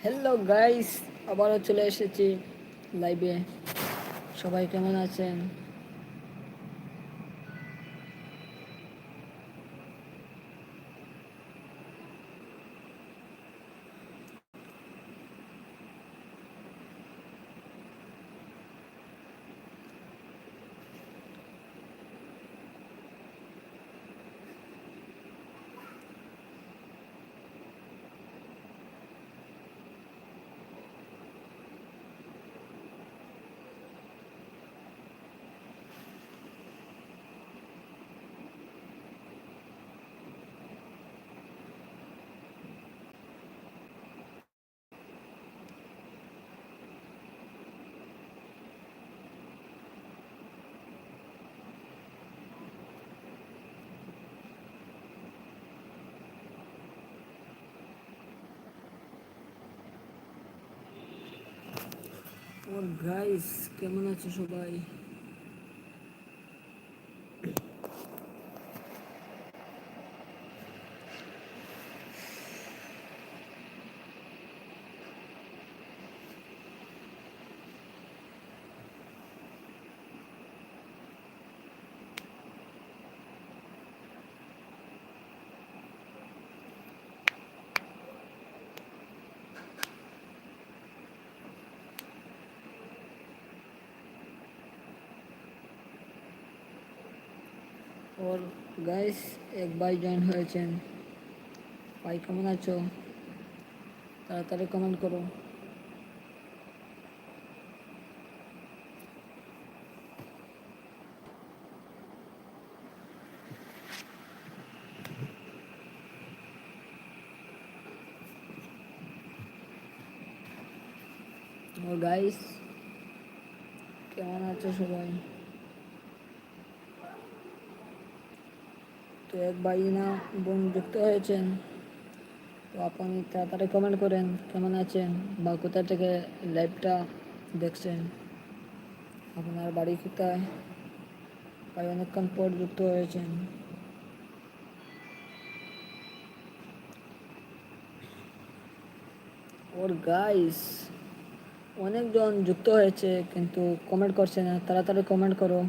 Hello guys আবারও চলে এসেছি লাইভে সবাই কেমন আছেন ওর গাইস কেমন আছো সবাই ওর গাইস এক ভাই জয়েন হয়েছেন ভাই কেমন আছো তাড়াতাড়ি কমেন্ট করো ও গাইস কেমন আছো সবাই তো এক ভাই না, বোন যুক্ত হয়েছেন। তো আপনি তাড়াতাড়ি কমেন্ট করেন, কেমন আছেন বা কোথা থেকে লাইভটা দেখছেন? আপনার বাড়ি কোথায়? ভাই অনেকক্ষণ পর যুক্ত হয়েছেন। ওর গাইস অনেকজন যুক্ত হয়েছে, কিন্তু কমেন্ট করছে না। তাড়াতাড়ি কমেন্ট করো।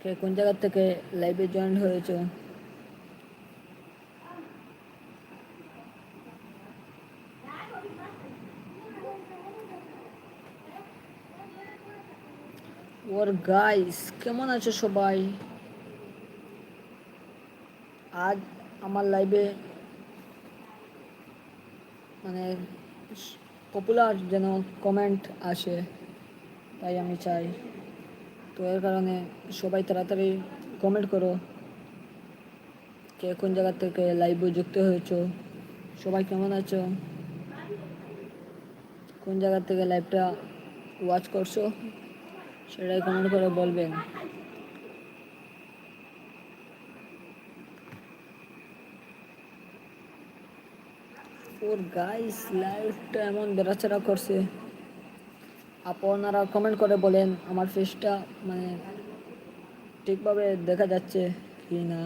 কে কোন জায়গা থেকে লাইভে জয়েন হয়েছো? ওর গাইস কেমন আছো সবাই? আজ আমার লাইভে মানে পপুলার যেন কমেন্ট আসে, তাই আমি চাই। তো এর কারণে সবাই তাড়াতাড়ি কমেন্ট করো কে কোন জায়গা থেকে লাইভে যুক্ত হয়েছো, সবাই কেমন আছো? কোন জায়গা থেকে লাইভটা ওয়াচ করছ, সেটাই কমেন্ট করে বলবেন ওর গাইস লাইভটা এমন বেড়াচড়া করছে। আপনারা কমেন্ট করে বলেন আমার ফেসটা মানে ঠিকভাবে দেখা যাচ্ছে কি না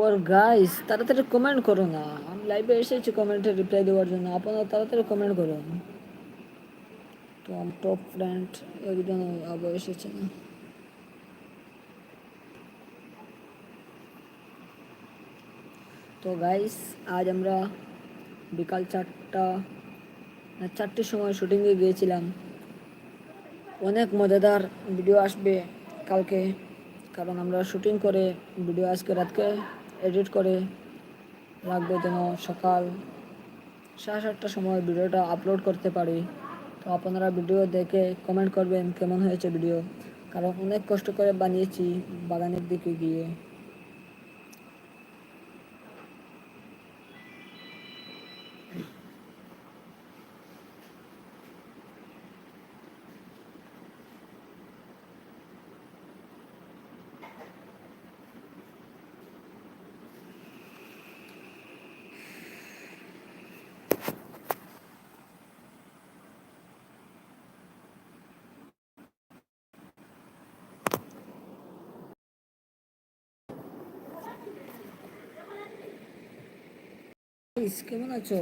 ওর গাইস তাড়াতাড়ি কমেন্ট করো না। আমি লাইভে এসেছি কমেন্টে রিপ্লাই দেওয়ার জন্য। আপনারা তাড়াতাড়ি কমেন্ট করুন। তো আমার টপ ফ্রেন্ড একজন আবার এসেছে না তো গাইস আজ আমরা বিকাল চারটা চারটের সময় শুটিংয়ে গিয়েছিলাম। অনেক মজাদার ভিডিও আসবে কালকে, কারণ আমরা শুটিং করে ভিডিও আজকে রাতকে এডিট করে রাখব যেন সকাল সাড়ে সাতটার সময় ভিডিওটা আপলোড করতে পারি। তো আপনারা ভিডিও দেখে কমেন্ট করবেন কেমন হয়েছে ভিডিও কারণ অনেক কষ্ট করে বানিয়েছি বাগানের দিকে গিয়ে। কেমন আছো?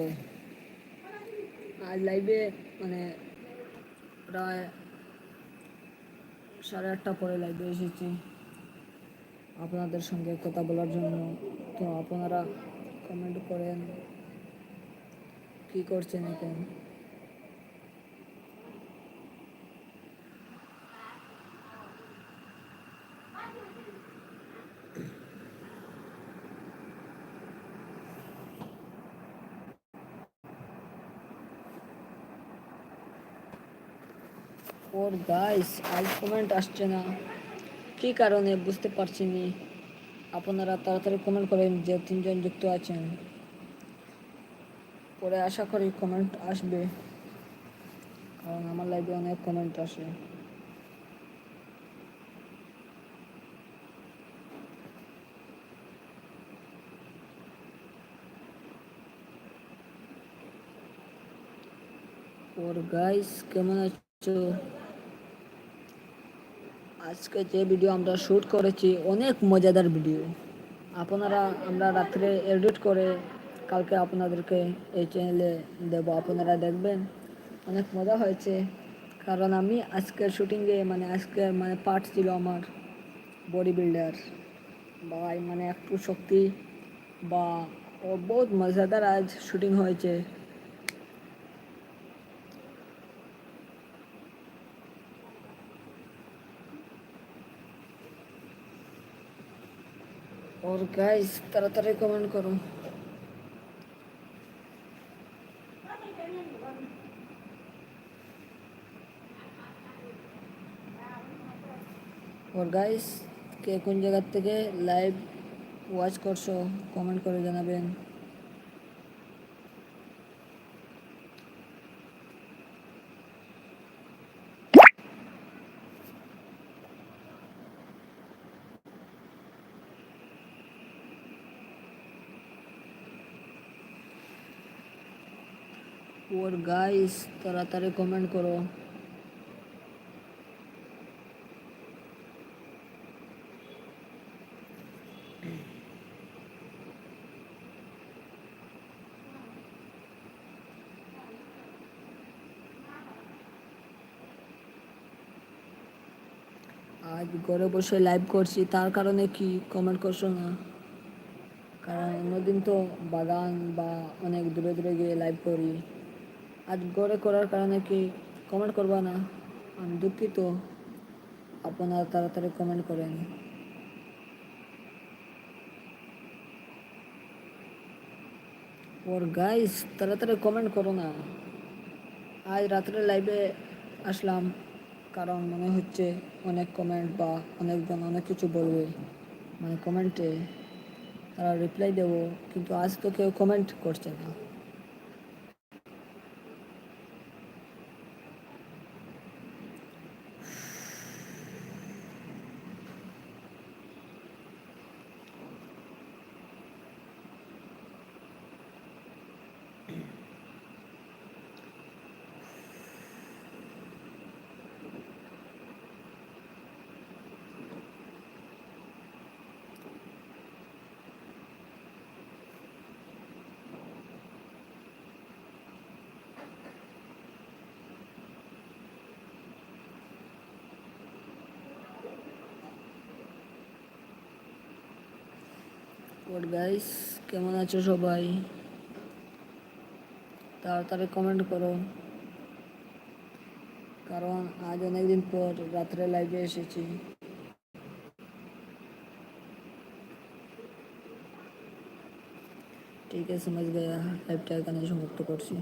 আজ লাইভে মানে প্রায় সাড়ে আটটা পরে লাইভে এসেছি। আপনাদের সঙ্গে কথা বলার জন্য। তো আপনারা কমেন্ট করেন, কি করছেন এখন? ওর গাইস আজ কমেন্ট আসছে না। কি কারণে বুঝতে পারছি নি? আপনারা তাড়াতাড়ি কমেন্ট করেন যে তিনজন যুক্ত আছেন। পরে আশা করি কমেন্ট আসবে। কারণ আমার লাইভে অনেক কমেন্ট আসে। ওর গাইস কেমন আছো? আজকে যে ভিডিও আমরা শ্যুট করেছি, অনেক মজাদার ভিডিও। আপনারা, আমরা রাত্রে এডিট করে কালকে আপনাদেরকে এই চ্যানেলে দেবো। আপনারা দেখবেন, অনেক মজা হয়েছে। কারণ আমি আজকের শ্যুটিংয়ে মানে আজকের মানে পার্ট ছিল আমার বডি বিল্ডার বা মানে একটু শক্তি বা বহুত মজাদার আজ শ্যুটিং হয়েছে। আর গাইস তাড়াতাড়ি কমেন্ট করো। আর গাইস কে কোন জায়গার থেকে লাইভ ওয়াচ করছ কমেন্ট করে জানাবেন। ওর গাইস তাড়াতাড়ি কমেন্ট করো। আজ ঘরে বসে লাইভ করছি, তার কারণে কি কমেন্ট করছ না? কারণ অন্যদিন তো বাগান বা অনেক দূরে দূরে গিয়ে লাইভ করি। আজ গড়ে করার কারণে কি কমেন্ট করবা না? আমি দুঃখিত। আপনারা তাড়াতাড়ি কমেন্ট করেন। ওর গাইস তাড়াতাড়ি কমেন্ট করো না। আজ রাত্রে লাইভে আসলাম, কারণ মনে হচ্ছে অনেক কমেন্ট বা অনেকজন অনেক কিছু বলবে। মানে কমেন্টে তারা রিপ্লাই দেবো, কিন্তু আজ তো কেউ কমেন্ট করছে না। ওর গাইস কেমন আছো সবাই তাড়াতাড়ি কমেন্ট করো কারণ আজ অনেকদিন পর রাত্রে লাইভে এসেছি ঠিক আছে समझ गया লাইভটা এখানে সমাপ্ত করছি